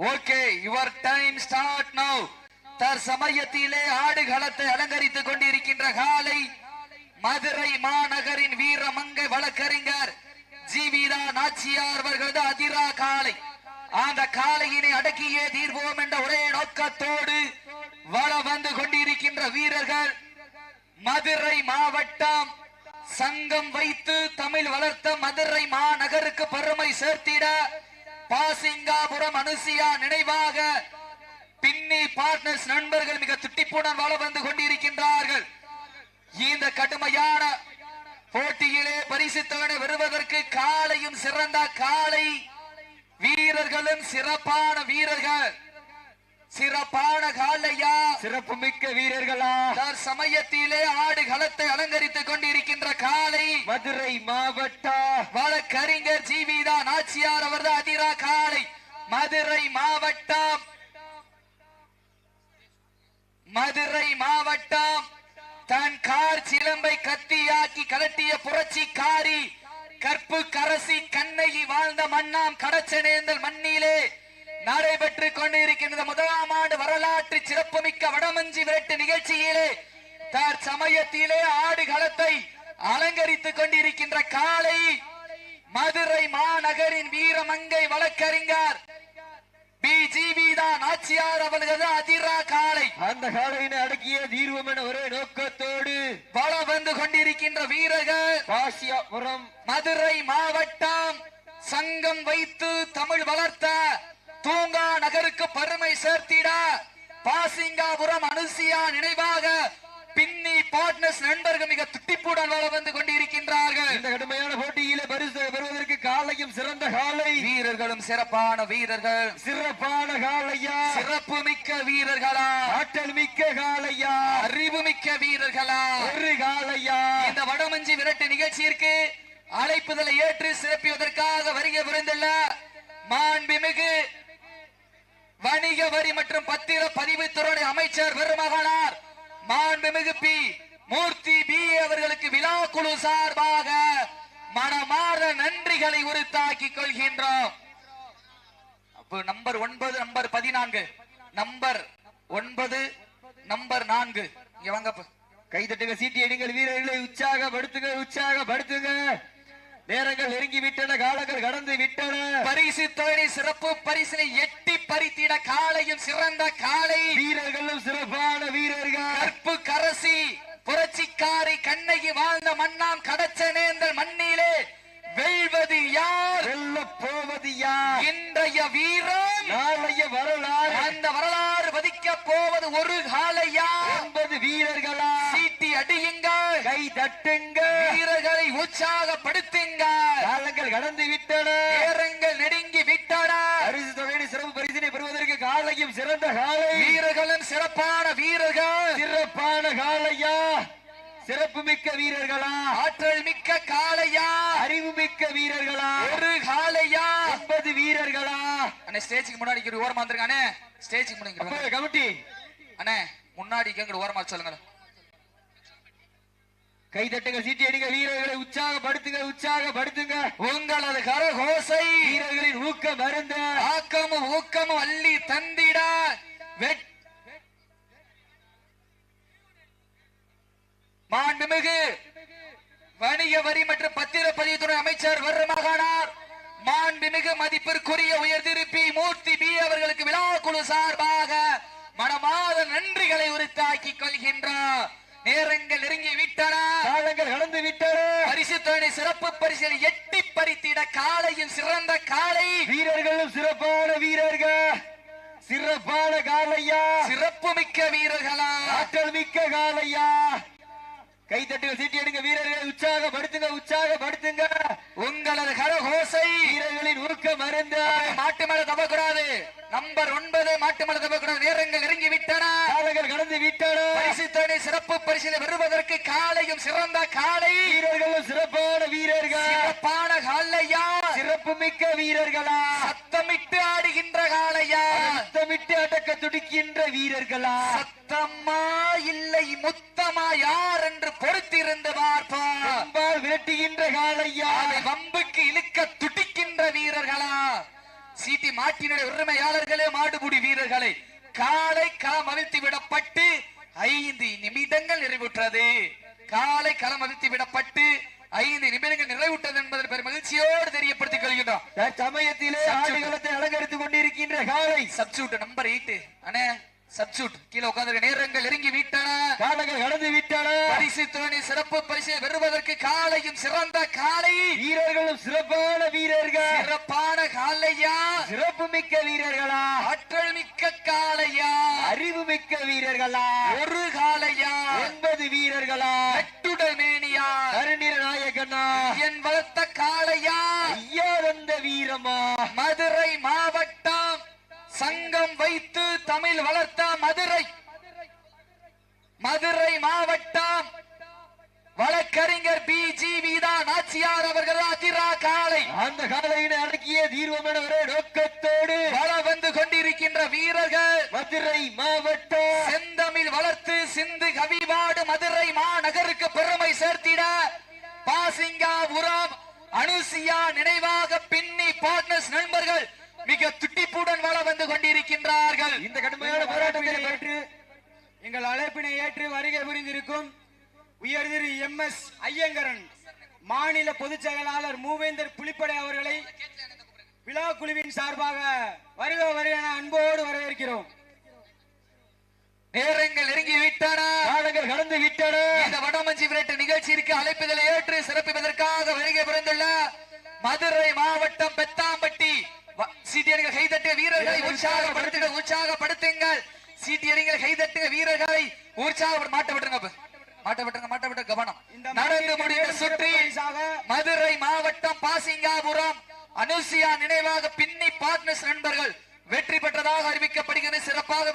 Okay your time start now தற்சமயத்திலே ஆடுகளத்தை அலங்கரித்துக் கொண்டிருக்கின்ற காலை மதுரை மாநகரின் வீரமங்க வழக்கறிஞர் ஜீவிதா நாச்சியார் அவர்களது அதிரா காலை. அந்த காளையினை அடக்கியே தீர்வோம் என்ற ஒரே நோக்கத்தோடு வள வந்து கொண்டிருக்கின்ற வீரர்கள் மதுரை மாவட்டம் சங்கம் வைத்து தமிழ் வளர்த்த மதுரை மாநகருக்கு பெருமை சேர்த்திட பாசிங்காபுரம் அனுசியா நினைவாக பின்னி பார்ட்னர்ஸ் நண்பர்கள் மிக துட்டிப்புடன் வாழ வந்து கொண்டிருக்கின்றார்கள். இந்த கடுமையான போட்டியிலே பரிசு தொகை வருவதற்கு காலையும் சிறந்த காலை வீரர்களும் சிறப்பான வீரர்கள். சிறப்பான காலையா சிறப்பு மிக்க வீரர்களா? சமயத்திலே ஆடு களத்தை அலங்கரித்துக் கொண்டிருக்கின்ற காலை மதுரை மாவட்டா வழக்கறிஞர் ஜீவிதா நாச்சியார் அவரது அதிரா காலை. மதுரை மாவட்டம். மதுரை மாவட்டம். தன் கார் சிலம்பை கத்தியாக்கி கலட்டிய புரட்சிக்காரி கற்பு கரசி கண்ணகி வாழ்ந்த மண்ணாம் கடச்சனேந்தல் மண்ணிலே நடைபெற்றுக் கொண்டிருக்கின்ற முதலாம் ஆண்டு வரலாற்று சிறப்புமிக்க வடமஞ்சி விரட்டு நிகழ்ச்சியிலே தற்சமயத்திலே ஆடு களத்தை அலங்கரித்துக் கொண்டிருக்கின்ற காலை மதுரை மாநகரின் வீரமங்கை வழக்கறிஞர் பிஜிபி தான் ஆட்சியார் அவர்களது அதிரா காலை அந்த காலையினை அடக்கிய தீர்வம் என ஒரே நோக்கத்தோடு வள வந்து கொண்டிருக்கின்ற வீரர்கள் காசியாபுரம் மதுரை மாவட்டம் சங்கம் வைத்து தமிழ் வளர்த்த தூங்கா நகருக்கு பெருமை சேர்த்திட பாசிங்காபுரம் அனுசியா நினைவாக பின்னி பார்ட்னர்ஸ் நண்பர்கள் மிக துட்டிப்புடன் வள வந்து கொண்டிருக்கின்றார்கள். இந்த கடுமையான போட்டியிலே பரிசு பெறுவதற்கு காலையும் சிறந்த காலை. வீரர்களும் சிறப்பான வீரர்கள். சிறப்பான காலையா? சிறப்பு மிக்க வீரர்களா? ஆற்றல் மிக்க காலையா? அறிவு மிக்க வீரர்களா? ஒரு காலையா? இந்த வடமஞ்சி விரட்டு நிகழ்ச்சியிற்கு அழைப்புதலை ஏற்று சிறப்பிவதற்காக வருகை புரிந்துள்ள மாண்புமிகு வணிக வரி மற்றும் பத்திர பதிவுத்துறை அமைச்சர் பெருமகனார் மாண்புமிகு பி. மூர்த்தி பி. அவர்களுக்கு விழா குழு சார்பாக மனமாற நன்றிகளை உறுத்தாக்கிக் கொள்கின்றோம். நம்பர் ஒன்பது நம்பர் பதினான்கு. நம்பர் ஒன்பது நம்பர் நான்கு. இங்க வாங்கப்பா கைதட்டுங்க சீட்டி அடிங்கள் வீரர்களை உற்சாகப்படுத்துங்க உற்சாகப்படுத்துங்க. நேரங்கள் நெருங்கி விட்டன காலங்கள் கடந்து விட்டன. பரிசு தொகை சிறப்பு பரிசினை பறித்திட காலையும் சிறந்த காலை வீரர்களும் சிறப்பான வீரர்கள். கற்பு கரசி புரட்சிக்காரி கண்ணகி வாழ்ந்த மண்ணாம் கடச்சனேந்தல் மண்ணிலே. வெல்வது யார்? வெல்ல போவது யார்? இன்றைய வீரன். நாளைய வரலாறு. அந்த வரலாறு வதிக்க போவது ஒரு காலையா ஒன்பது வீரர்களா? சீட்டி அடியுங்கள். கை தட்டுங்க வீரர்களை உற்சாகப்படுத்துங்கள். காலங்கள் கடந்து விட்டன. நேரங்கள் நெருங்கி விட்டன. பெறுவதற்கு காலையும் சிறந்த காலை. வீரர்களும் சிறப்பான வீரர்கள். சிறப்பான காலையா. சிறப்பு மிக்க வீரர்களா. ஆற்றல் மிக்க காளையா அறிவு மிக்க வீரர்களா. ஒரு காளையா ஒன்பது வீரர்களா. அண்ணே ஸ்டேஜுக்கு முன்னாடி ஓரமா வந்திருக்கானே ஸ்டேஜுக்கு முன்னாடி. கமிட்டி. அண்ணே முன்னாடி ஓரமா சொல்லுங்க கைதட்டுங்க சீட்டி அடிங்க வீரர்களை உற்சாகப்படுத்துங்க உற்சாகப்படுத்துங்க. உங்களது கரகோசை வீரர்களின் ஊக்கம் மருந்த ஆக்கமும் ஊக்கமும் அள்ளி தந்திட. மாண்புமிகு வணிக வரி மற்றும் பத்திரப்பதிவுத்துறை அமைச்சர் வருமகனார் மாண்புமிகு மதிப்பிற்குரிய உயர்திருப்பி மூர்த்தி பி. அவர்களுக்கு விழா குழு சார்பாக மனமாத நன்றிகளை உரித்தாக்கிக் கொள்கின்றார் நேரங்கள் நெருங்கி விட்டன. காலங்கள் கடந்து விட்டன. பரிசு சிறப்பு பரிசில் எட்டி பறித்திட காலையும் சிறந்த காலை. வீரர்களும் சிறப்பான வீரர்கள். சிறப்பான காலையா. சிறப்பு மிக்க வீரர்களா. ஆற்றல் மிக்க காலையா. கை தட்டுங்க சீட்டி எடுங்க வீரர்களை உற்சாகப்படுத்துங்க உற்சாகப்படுத்துங்க. உங்களது கரகோசை. வீரர்களின் ஊக்கம் மருந்த. மாட்டு மேல தப்பக்கூடாது நம்பர் ஒன்பது மாட்டு மேல தப்பக்கூடாது நேரங்கள் நெருங்கி விட்டன காலங்கள் கடந்து விட்டன பரிசு தொகை சிறப்பு பரிசில் வருவதற்கு காலையும் சிறந்த காலை வீரர்களும் சிறப்பான வீரர்கள். சிறப்பான காலையா சிறப்பு மிக்க வீரர்களா. சத்தமிட்டு ஆடுகின்ற காலையா சத்தமிட்டு அடக்க துடிக்கின்ற வீரர்களா. சத்தம்மா இல்லை முத்தமா யார் என்று பொறுத்திருந்து பார்ப்போம் விரட்டுகின்ற காலையா வம்புக்கு இழுக்க துடிக்கின்ற வீரர்களா. சீட்டி மாட்டினுடைய உரிமையாளர்களே மாடுபுடி வீரர்களை. காலை களம் அவிழ்த்து விடப்பட்டு ஐந்து நிமிடங்கள் நிறைவுற்றது. காலை களம் அவிழ்த்து விடப்பட்டு ஐந்து நிமிடங்கள் நிறைவுற்றது என்பதை பெரும் மகிழ்ச்சியோடு தெரியப்படுத்திக் கொள்கின்றோம். சமயத்திலே ஆடுகளத்தை அலங்கரித்துக் கொண்டிருக்கின்ற காலை. சப்சூட் நம்பர் எயிட் அண்ணே சப்சூட். கீழே உட்கார்ந்து நேரங்கள் நெருங்கி விட்டன. காலங்கள் கடந்து விட்டன. பரிசு தோணி சிறப்பு பரிசை பெறுவதற்கு காலையும் சிறந்த காலை. வீரர்களும் சிறப்பான வீரர்கள். சிறப்பான காலையா? சிறப்பு மிக்க வீரர்களா? ஆற்றல் மிக்க காலையா? அறிவு மிக்க வீரர்களா? ஒரு காலையா? ஒன்பது வீரர்களா? கட்டுடல் மேனியா கருநீர நாயகனா? என் வளர்த்த காளையா? ஐயா வந்த வீரமா? மதுரை மாவட்டம் சங்கம் வைத்து தமிழ் வளர்த்த மதுரை. மதுரை மாவட்டம் வழக்கறிஞர் பி. ஜி. வீதா நாச்சியார் அவர்கள் அதிரா காளை அந்த காலையினை அடக்கிய தீர்வம் என ஒரே நோக்கத்தோடு வள வந்து கொண்டிருக்கின்ற வீரர்கள் மதுரை மாவட்டம். செந்தமிழ் வளர்த்து சிந்து கவிபாடு மதுரை மாநகருக்கு பெருமை சேர்த்திட பாசிங்காபுரம் அனுசியா நினைவாக பின்னி பார்ட்னர்ஸ் நண்பர்கள் மிக துட்டிப்புடன் வள வந்து கொண்டிருக்கின்றார்கள். இந்த கடுமையான போராட்டத்தை பற்றி எங்கள் அழைப்பினை ஏற்று வருகை புரிந்திருக்கும் உயர்திரு எம் எஸ் ஐயங்கரன் மாநில பொதுச் செயலாளர் மூவேந்தர் புலிப்படை அவர்களை விழா குழுவின் சார்பாக வருக வருக என அன்போடு வரவேற்கிறோம். நேரங்கள் நெருங்கி விட்டன. காலங்கள் கடந்து விட்டன. இந்த வடமஞ்சி விரட்டு நிகழ்ச்சிக்கு அழைப்புதலை ஏற்று சிறப்பிப்பதற்காக வருகை புரிந்துள்ள மதுரை மாவட்டம் பெத்தாம்பட்டி சீட்டியடிகள் கைதட்டிய வீரர்களை உற்சாகப்படுத்துங்க உற்சாகப்படுத்துங்கள் சீட்டியடிகள் கைதட்டிய வீரர்களை உற்சாக மாட்ட விட்டுருங்க அப்ப. மாட்ட விட்டுருங்க மாட்ட விட்டு கவனம் நடந்து முடிந்த சுற்றி மதுரை மாவட்டம் பாசிங்காபுரம். அனுசியா நினைவாக பின்னி பார்ட்னர்ஸ் நண்பர்கள் வெற்றி பெற்றதாக அறிவிக்கப்படுகிறது. சிறப்பாக